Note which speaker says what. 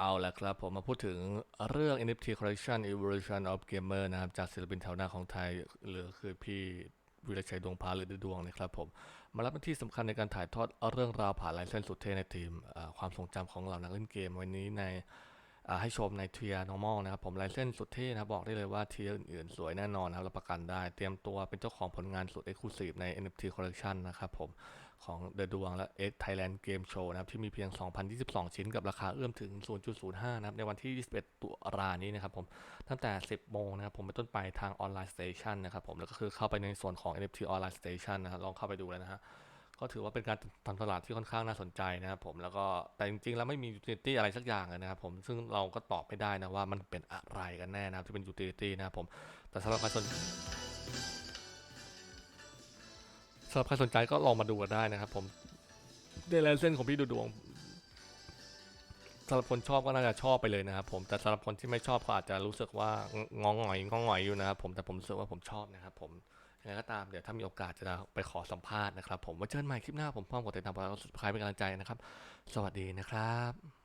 Speaker 1: เอาละครับ ผมมาพูดถึงเรื่อง NFT Collection Evolution of Gamer นะครับ จากศิลปินแถวหน้าของไทย หรือคือพี่วิรชัยดวงพาหรือดวงนะครับผม มารับหน้าที่สำคัญในการถ่ายทอดเรื่องราวผ่านลายเส้นสุดเท่ในทีม ความทรงจำของเหล่านักเล่นเกมวันนี้ใน ให้ชมในเทียร์ normal นะครับผมลายเส้นสุดเท่นะครับบอกได้เลยว่าเทียร์อื่นๆ สวยแน่นอนนะครับรับประกันได้ เตรียมตัวเป็นเจ้าของผลงานสุด Exclusive ใน NFT Collection นะครับผมของ The ดวงและ X Thailand Game Show นะครับที่มีเพียง 2,022 ชิ้นกับราคาเอื้อมถึง 0.05 นะครับในวันที่ 21 ตุลานี้นะครับผมตั้งแต่ 10 โมงนะครับผมเป็นต้นไปทางออนไลน์สเตชันนะครับผมแล้วก็คือเข้าไปในส่วนของ NFT Online Station นะครับลองเข้าไปดูแล้วนะฮะ ก็ถือว่าเป็นการทำตลาดที่ค่อนข้างน่าสนใจนะครับผมแล้วก็แต่จริงๆ แล้วไม่มี utility อะไรสักอย่างนะครับผมซึ่งเราก็ตอบไม่ได้นะว่ามันเป็นอะไรกันแน่นะครับที่เป็น utility นะครับผมแต่สำหรับใครสนสำหรับใครสนใจก็ลองมาดูกันได้นะครับผมเดลเส้นของพี่ดูดวงสำหรับคนชอบก็น่าจะชอบไปเลยนะครับผมแต่สำหรับคนที่ไม่ชอบก็อาจจะรู้สึกว่างองหงอยงองหงอยอยู่นะครับผมแต่ผมรู้สึกว่าผมชอบนะครับผม ยังไงก็ตามเดี๋ยวถ้ามีโอกาสจะไปขอสัมภาษณ์นะครับ ผมไว้เจอกันใหม่คลิปหน้าผมพร้อมกดติดตามกด subscribe เป็นกำลังใจนะครับ สวัสดีนะครับ